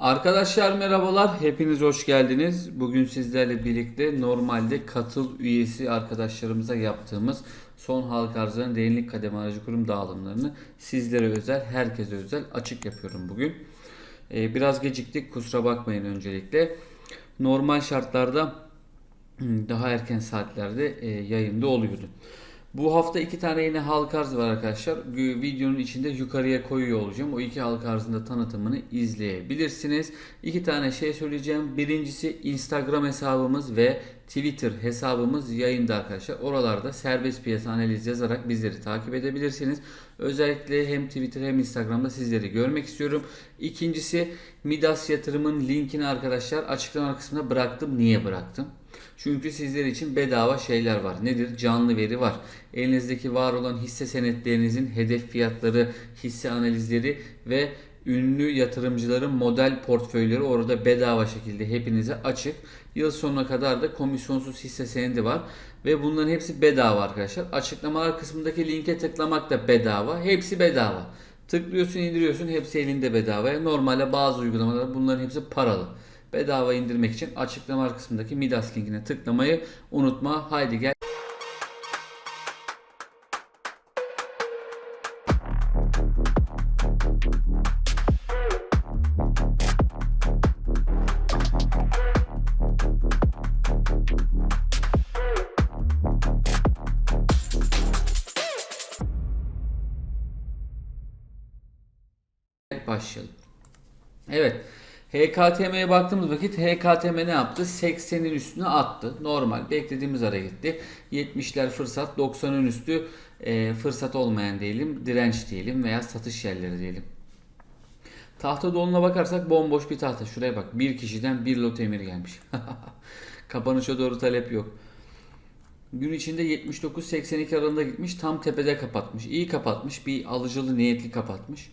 Arkadaşlar merhabalar, hepiniz hoş geldiniz. Bugün sizlerle birlikte normalde katıl üyesi arkadaşlarımıza yaptığımız son halk arzlarının derinlik kademe aracı kurum dağılımlarını sizlere özel, herkese özel açık yapıyorum bugün. Ee, biraz geciktik, kusura bakmayın öncelikle. Normal şartlarda daha erken saatlerde e, yayında oluyordu. Bu hafta iki tane yine halk arz var arkadaşlar. Videonun içinde yukarıya koyuyor olacağım. O iki halk arzın da tanıtımını izleyebilirsiniz. İki tane şey söyleyeceğim. Birincisi Instagram hesabımız ve Twitter hesabımız yayında arkadaşlar. Oralarda serbest piyasa analiz yazarak bizleri takip edebilirsiniz. Özellikle hem Twitter hem Instagram'da sizleri görmek istiyorum. İkincisi Midas yatırımın linkini arkadaşlar açıklama kısmına bıraktım. Niye bıraktım? Çünkü sizler için bedava şeyler var. Nedir? Canlı veri var. Elinizdeki var olan hisse senetlerinizin hedef fiyatları, hisse analizleri ve ünlü yatırımcıların model portföyleri orada bedava şekilde hepinize açık. Yıl sonuna kadar da komisyonsuz hisse senedi var. Ve bunların hepsi bedava arkadaşlar. Açıklamalar kısmındaki linke tıklamak da bedava. Hepsi bedava. Tıklıyorsun indiriyorsun hepsi elinde bedava. Normalde bazı uygulamalar bunların hepsi paralı. Bedava indirmek için açıklama kısmındaki Midas linkine tıklamayı unutma. Haydi gel. Başlayalım. Evet. HKTM'ye baktığımız vakit HKTM ne yaptı? 80'in üstüne attı. Normal. Beklediğimiz ara gitti. 70'ler fırsat, 90'ın üstü e, fırsat olmayan diyelim, direnç diyelim veya satış yerleri diyelim. Tahta doluna bakarsak bomboş bir tahta. Şuraya bak. Bir kişiden bir lot emir gelmiş. Kapanışa doğru talep yok. Gün içinde 79-82 aralığında gitmiş. Tam tepede kapatmış. İyi kapatmış. Bir alıcılı niyetli kapatmış.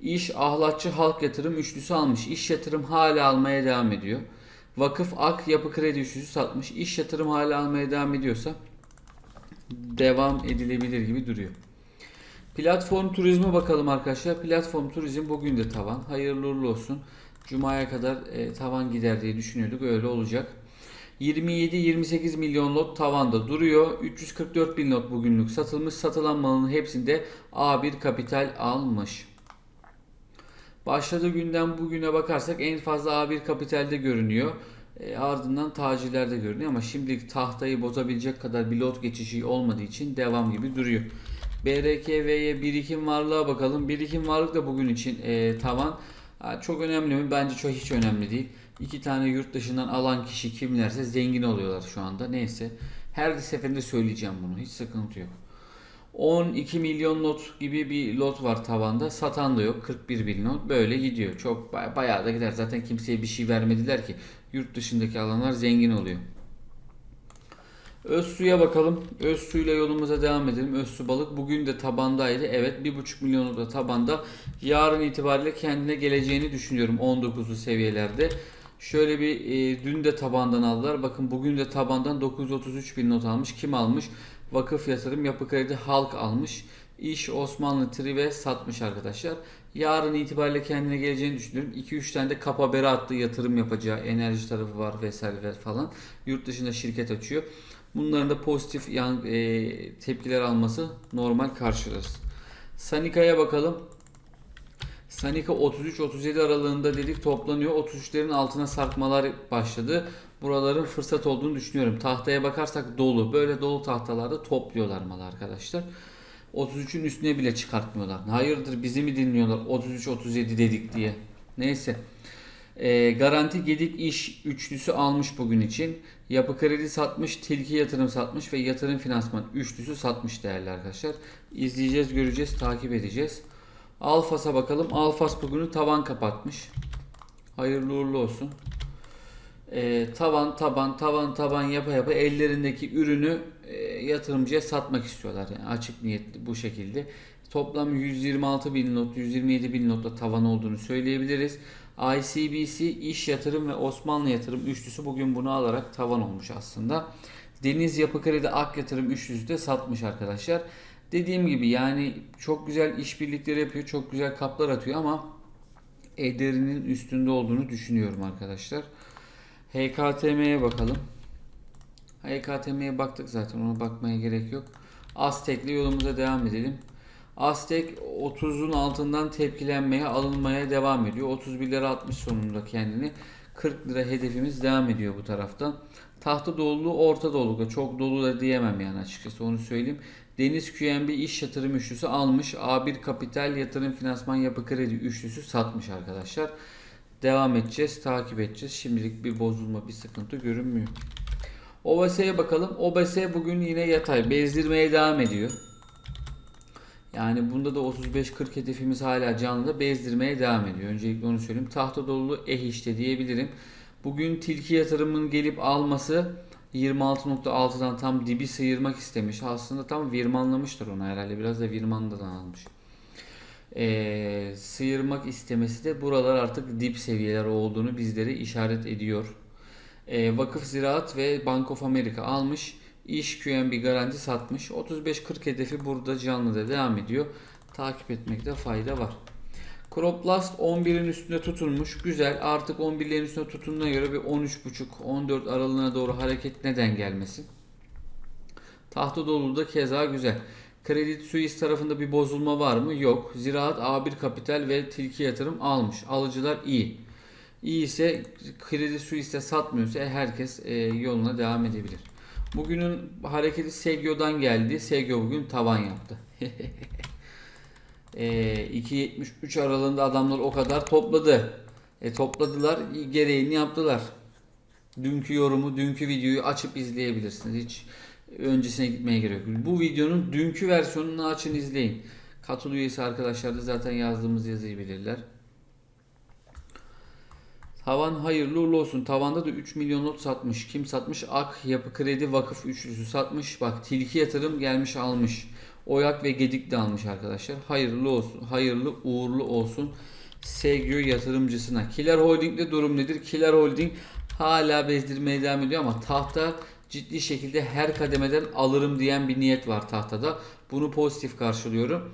İş ahlatçı halk yatırım üçlüsü almış. İş yatırım hala almaya devam ediyor. Vakıf ak yapı kredi üçlüsü satmış. İş yatırım hala almaya devam ediyorsa devam edilebilir gibi duruyor. Platform turizme bakalım arkadaşlar. Platform turizm bugün de tavan. Hayırlı uğurlu olsun. Cuma'ya kadar e, tavan gider diye düşünüyorduk. Öyle olacak. 27-28 milyon lot tavanda duruyor. 344 bin lot bugünlük satılmış. Satılan malın hepsinde A1 kapital almış. Başladığı günden bugüne bakarsak en fazla A1 kapitalde görünüyor. E, ardından tacirlerde görünüyor ama şimdilik tahtayı bozabilecek kadar bir geçişi olmadığı için devam gibi duruyor. BRKV'ye birikim varlığa bakalım. Birikim varlık da bugün için e, tavan. Çok önemli mi? Bence çok hiç önemli değil. İki tane yurt dışından alan kişi kimlerse zengin oluyorlar şu anda. Neyse. Her seferinde söyleyeceğim bunu. Hiç sıkıntı yok. 12 milyon lot gibi bir lot var tavanda. Satan da yok. 41 bin lot. Böyle gidiyor. Çok baya- bayağı da gider. Zaten kimseye bir şey vermediler ki. Yurt dışındaki alanlar zengin oluyor. Özsu'ya bakalım. Özsu'yla yolumuza devam edelim. Özsu balık bugün de tabandaydı. Evet 1,5 milyon da tabanda. Yarın itibariyle kendine geleceğini düşünüyorum 19'lu seviyelerde. Şöyle bir e, dün de tabandan aldılar. Bakın bugün de tabandan 933 bin not almış. Kim almış? Vakıf Yatırım Yapı Kredi Halk almış. İş Osmanlı Trive satmış arkadaşlar. Yarın itibariyle kendine geleceğini düşünüyorum. 2-3 tane de kap haberi attı yatırım yapacağı enerji tarafı var vesaire falan. Yurt dışında şirket açıyor. Bunların da pozitif yan, e, tepkiler alması normal karşılarız. Sanika'ya bakalım. Sanika 33-37 aralığında dedik toplanıyor. 33'lerin altına sarkmalar başladı. Buraların fırsat olduğunu düşünüyorum. Tahtaya bakarsak dolu. Böyle dolu tahtalarda topluyorlar malı arkadaşlar. 33'ün üstüne bile çıkartmıyorlar. Hayırdır bizi mi dinliyorlar 33-37 dedik diye. Neyse. Ee, garanti Gedik iş üçlüsü almış bugün için. Yapı kredi satmış, tilki yatırım satmış ve yatırım finansman üçlüsü satmış değerli arkadaşlar. İzleyeceğiz, göreceğiz, takip edeceğiz. Alfas'a bakalım. Alfas bugünü tavan kapatmış. Hayırlı uğurlu olsun. Ee, tavan taban tavan taban yapa yapa ellerindeki ürünü e, yatırımcıya satmak istiyorlar. Yani açık niyetli bu şekilde. Toplam 126 bin not, 127 bin notla tavan olduğunu söyleyebiliriz. ICBC, İş Yatırım ve Osmanlı Yatırım üçlüsü bugün bunu alarak tavan olmuş aslında. Deniz Yapı Kredi Ak Yatırım üçlüsü de satmış arkadaşlar. Dediğim gibi yani çok güzel işbirlikleri yapıyor, çok güzel kaplar atıyor ama ederinin üstünde olduğunu düşünüyorum arkadaşlar. HKTM'ye bakalım. HKTM'ye baktık zaten ona bakmaya gerek yok. Aztek'le yolumuza devam edelim. Aztek 30'un altından tepkilenmeye alınmaya devam ediyor. 31 lira 60 sonunda kendini. 40 lira hedefimiz devam ediyor bu taraftan. Tahta doluluğu orta dolulukta. Çok dolu da diyemem yani açıkçası onu söyleyeyim. Deniz QNB iş yatırım üçlüsü almış. A1 Kapital yatırım finansman yapı kredi üçlüsü satmış arkadaşlar. Devam edeceğiz, takip edeceğiz. Şimdilik bir bozulma, bir sıkıntı görünmüyor. OBS'ye bakalım. OBS bugün yine yatay. Bezdirmeye devam ediyor. Yani bunda da 35-40 hedefimiz hala canlı. Bezdirmeye devam ediyor. Öncelikle onu söyleyeyim. Tahta dolu eh işte diyebilirim. Bugün tilki yatırımının gelip alması 26.6'dan tam dibi sıyırmak istemiş. Aslında tam virmanlamıştır onu herhalde. Biraz da virmandadan almış. Ee, sıyırmak istemesi de buralar artık dip seviyeler olduğunu bizlere işaret ediyor. Ee, Vakıf Ziraat ve Bank of America almış. İş QNB garanti satmış. 35-40 hedefi burada canlı da devam ediyor. Takip etmekte fayda var. Croplast 11'in üstünde tutunmuş. Güzel. Artık 11'lerin üstünde tutunduğuna göre bir 13.5-14 aralığına doğru hareket neden gelmesin? Tahta dolu da keza güzel. Credit Suisse tarafında bir bozulma var mı? Yok. Ziraat A1 Kapital ve Tilki Yatırım almış. Alıcılar iyi. İyi ise Credit Suisse satmıyorsa herkes e, yoluna devam edebilir. Bugünün hareketi Segyo'dan geldi. Segyo bugün tavan yaptı. e, 2.73 aralığında adamlar o kadar topladı. E, topladılar, gereğini yaptılar. Dünkü yorumu, dünkü videoyu açıp izleyebilirsiniz. Hiç öncesine gitmeye gerek yok. Bu videonun dünkü versiyonunu açın izleyin. Katıl üyesi arkadaşlar da zaten yazdığımız yazıyı bilirler. Tavan hayırlı uğurlu olsun. Tavanda da 3 milyon not satmış. Kim satmış? Ak Yapı Kredi Vakıf üçlüsü satmış. Bak tilki yatırım gelmiş almış. Oyak ve Gedik de almış arkadaşlar. Hayırlı olsun. Hayırlı uğurlu olsun. Segyo yatırımcısına. Killer Holding'de durum nedir? Killer Holding hala bezdirmeye devam ediyor ama tahta ciddi şekilde her kademeden alırım diyen bir niyet var tahtada. Bunu pozitif karşılıyorum.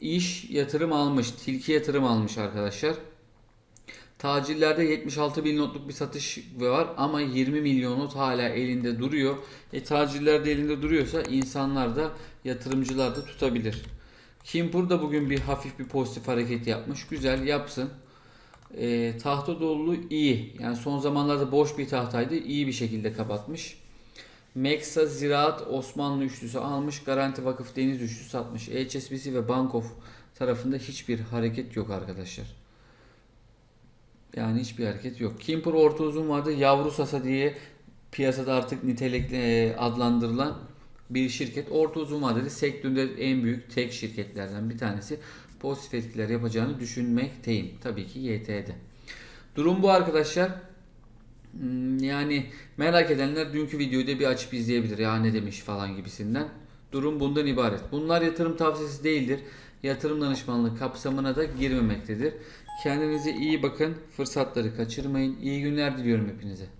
İş yatırım almış. Tilki yatırım almış arkadaşlar. Tacirlerde 76 bin notluk bir satış var ama 20 milyon not hala elinde duruyor. E tacirler de elinde duruyorsa insanlar da yatırımcılar da tutabilir. Kimpur da bugün bir hafif bir pozitif hareket yapmış. Güzel yapsın. E, tahta doluluğu iyi. Yani son zamanlarda boş bir tahtaydı. İyi bir şekilde kapatmış. Meksa Ziraat Osmanlı üçlüsü almış. Garanti Vakıf Deniz üçlüsü satmış. HSBC ve Bankof tarafında hiçbir hareket yok arkadaşlar. Yani hiçbir hareket yok. Kimpur orta uzun vardı. Yavru Sasa diye piyasada artık nitelikli e, adlandırılan bir şirket. Orta uzun vadeli sektöründe en büyük tek şirketlerden bir tanesi. Pozitif etkiler yapacağını düşünmekteyim. Tabii ki YT'de. Durum bu arkadaşlar. Hmm, Yani merak edenler dünkü videoyu da bir açıp izleyebilir. Ya ne demiş falan gibisinden. Durum bundan ibaret. Bunlar yatırım tavsiyesi değildir. Yatırım danışmanlığı kapsamına da girmemektedir. Kendinize iyi bakın. Fırsatları kaçırmayın. İyi günler diliyorum hepinize.